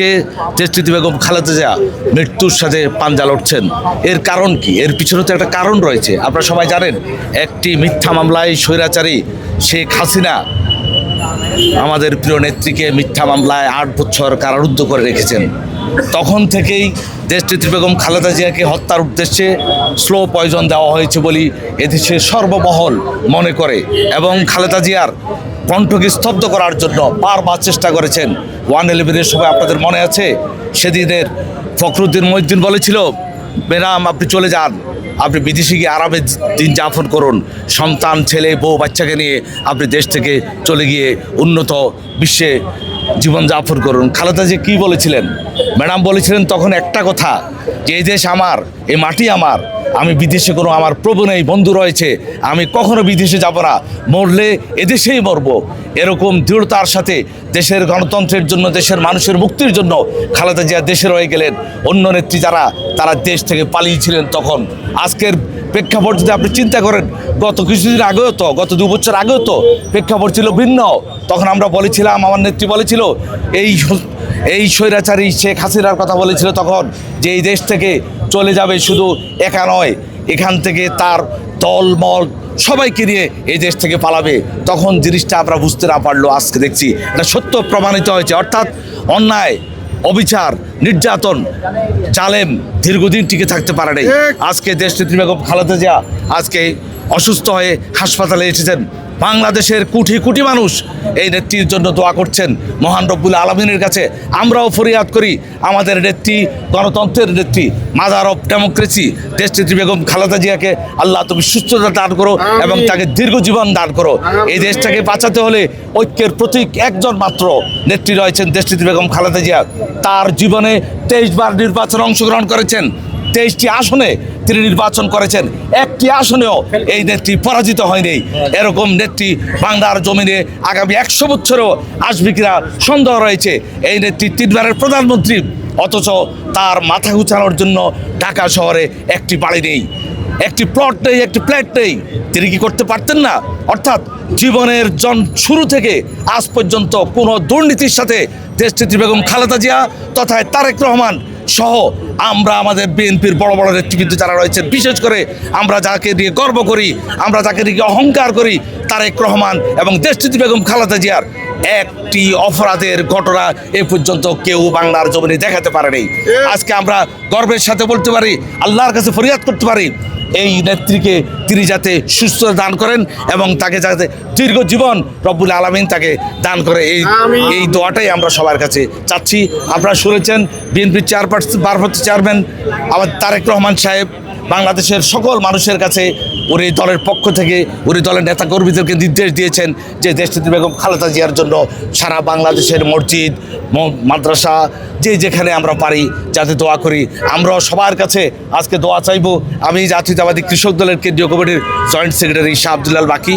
আজকে দেশটিতে বেগম খালেদা জিয়া মৃত্যুর সাথে পাঞ্জা লড়ছেন? এর কারণ কি? এর পিছনে তো একটা কারণ রয়েছে। আপনারা সবাই জানেন, একটি মিথ্যা মামলায় স্বৈরাচারী শেখ হাসিনা আমাদের প্রিয় নেত্রীকে মিথ্যা মামলায় আট বছর কারারুদ্ধ করে রেখেছেন। তখন থেকেই দেশনেত্রী বেগম খালেদা জিয়াকে হত্যার উদ্দেশ্যে স্লো পয়জন দেওয়া হয়েছে বলি এদেশে সর্বমহল মনে করে এবং খালেদা জিয়ার কণ্ঠকে স্তব্ধ করার জন্য বারবার চেষ্টা করেছেন। ওয়ান ইলেভেনের সময় আপনাদের মনে আছে? সেদিনের ফখরুদ্দিন মহিউদ্দিন বলেছিল ম্যাডাম আপনি চলে যান। আপনি বিদেশে গিয়ে আরামে দিন যাপন করুন। সন্তান, ছেলে, বউ, বাচ্চাকে নিয়ে আপনি দেশ থেকে চলে গিয়ে উন্নত বিশ্বে জীবনযাপন করুন। খালেদা যে কী বলেছিলেন? ম্যাডাম বলেছিলেন তখন একটা কথা, যে দেশ আমার এই মাটি আমার, আমি বিদেশে কোনো আমার প্রভু নেই, বন্ধু রয়েছে, আমি কখনো বিদেশে যাব না, মরলে এদেশেই মরব। এরকম দৃঢ়তার সাথে দেশের গণতন্ত্রের জন্য, দেশের মানুষের মুক্তির জন্য খালেদা জিয়া দেশে রয়ে গেলেন। অন্য নেত্রী যারা, তারা দেশ থেকে পালিয়েছিলেন তখন। আজকের প্রেক্ষাপট যদি আপনি চিন্তা করেন, গত কিছুদিন আগেও তো, গত দু বছর আগেও তো প্রেক্ষাপট ছিল ভিন্ন। তখন আমরা বলেছিলাম, আমার নেত্রী বলেছিল, এই এই স্বৈরাচারী শেখ হাসিনার কথা বলেছিল তখন যে এই দেশ থেকে চলে যাবে শুধু একা নয় এখান থেকে তার দলমল সবাইকে নিয়ে এই দেশ থেকে পালাবে। তখন জিনিসটা আমরা বুঝতে না পারল আজকে দেখছি এটা সত্য প্রমাণিত হয়েছে। অর্থাৎ অন্যায় অবিচার নির্যাতন জালেম দীর্ঘদিন টিকে থাকতে পারে আজকে দেশ নেত্রী বেগম খালেদা জিয়া আজকে অসুস্থ হয়ে হাসপাতালে এসেছেন। বাংলাদেশের কোটি কোটি মানুষ এই নেত্রীর জন্য দোয়া করছেন মহান রব্বুল আলমিনের কাছে। আমরাও ফরিয়াদ করি আমাদের নেত্রী গণতন্ত্রের নেত্রী মাদার অফ ডেমোক্রেসি দেশ নেত্রী বেগম খালেদা জিয়াকে আল্লাহ তুমি সুস্থতা দান করো এবং তাকে দীর্ঘ জীবন দান করো। এই দেশটাকে বাঁচাতে হলে ঐক্যের প্রতীক একজন মাত্র নেত্রী রয়েছেন দেশনেত্রী বেগম খালেদা জিয়া। তার জীবনে তেইশ বার নির্বাচনে অংশগ্রহণ করেছেন। তেইশটি আসনে তিনি নির্বাচন করেছেন। একটি আসনেও এই নেত্রী পরাজিত হয়নি। এরকম নেত্রী বাংলার জমিনে আগামী একশো বছরেও আসবে কিনা সন্দেহ রয়েছে। এই নেত্রী তিনবারের প্রধানমন্ত্রী, অথচ তার মাথা গুছানোর জন্য ঢাকা শহরে একটি বাড়ি নেই। একটি প্লট নেই, একটি ফ্ল্যাট নেই। তিনি কি করতে পারতেন না? অর্থাৎ জীবনের জন শুরু থেকে আজ পর্যন্ত কোনো দুর্নীতির সাথে দেশনেত্রী বেগম খালেদা জিয়া তথা তারেক রহমান সহ আমরা আমাদের বিএনপির বড় বড় নেতৃবৃন্দ যারা রয়েছে, বিশেষ করে আমরা যাকে নিয়ে গর্ব করি, আমরা যাকে নিয়ে অহংকার করি, তারেক রহমান এবং দেশটিতে বেগম খালাদা জিয়ার একটি অপরাধের ঘটনা এ পর্যন্ত কেউ বাংলার জমিনে দেখাতে পারেনি। আজকে আমরা গর্বের সাথে বলতে পারি আল্লাহর কাছে ফরিয়াদ করতে পারি এই নেত্রীকে তিনি যাতে সুস্থতা দান করেন এবং তাকে যাতে দীর্ঘ জীবন রব্বুল আলমিন তাকে দান করে। এই এই দোয়াটাই আমরা সবার কাছে চাচ্ছি। আপনারা শুনেছেন বিএনপির চেয়ারপারসন ভারপ্রাপ্ত চেয়ারম্যান আমার তারেক রহমান সাহেব বাংলাদেশের সকল মানুষের কাছে উনি দলের পক্ষ থেকে উনি দলের নেতা কর্মীদেরকে নির্দেশ দিয়েছেন যে দেশটিতে বেগম খালেদা জিয়ার জন্য সারা বাংলাদেশের মসজিদ মাদ্রাসা, যে যেখানে আমরা পারি, যাতে দোয়া করি। আমরা সবার কাছে আজকে দোয়া চাইব। আমি জাতীয়তাবাদী কৃষক দলের কেন্দ্রীয় কমিটির জয়েন্ট সেক্রেটারি শাহ আবদুল্লাল বাকি।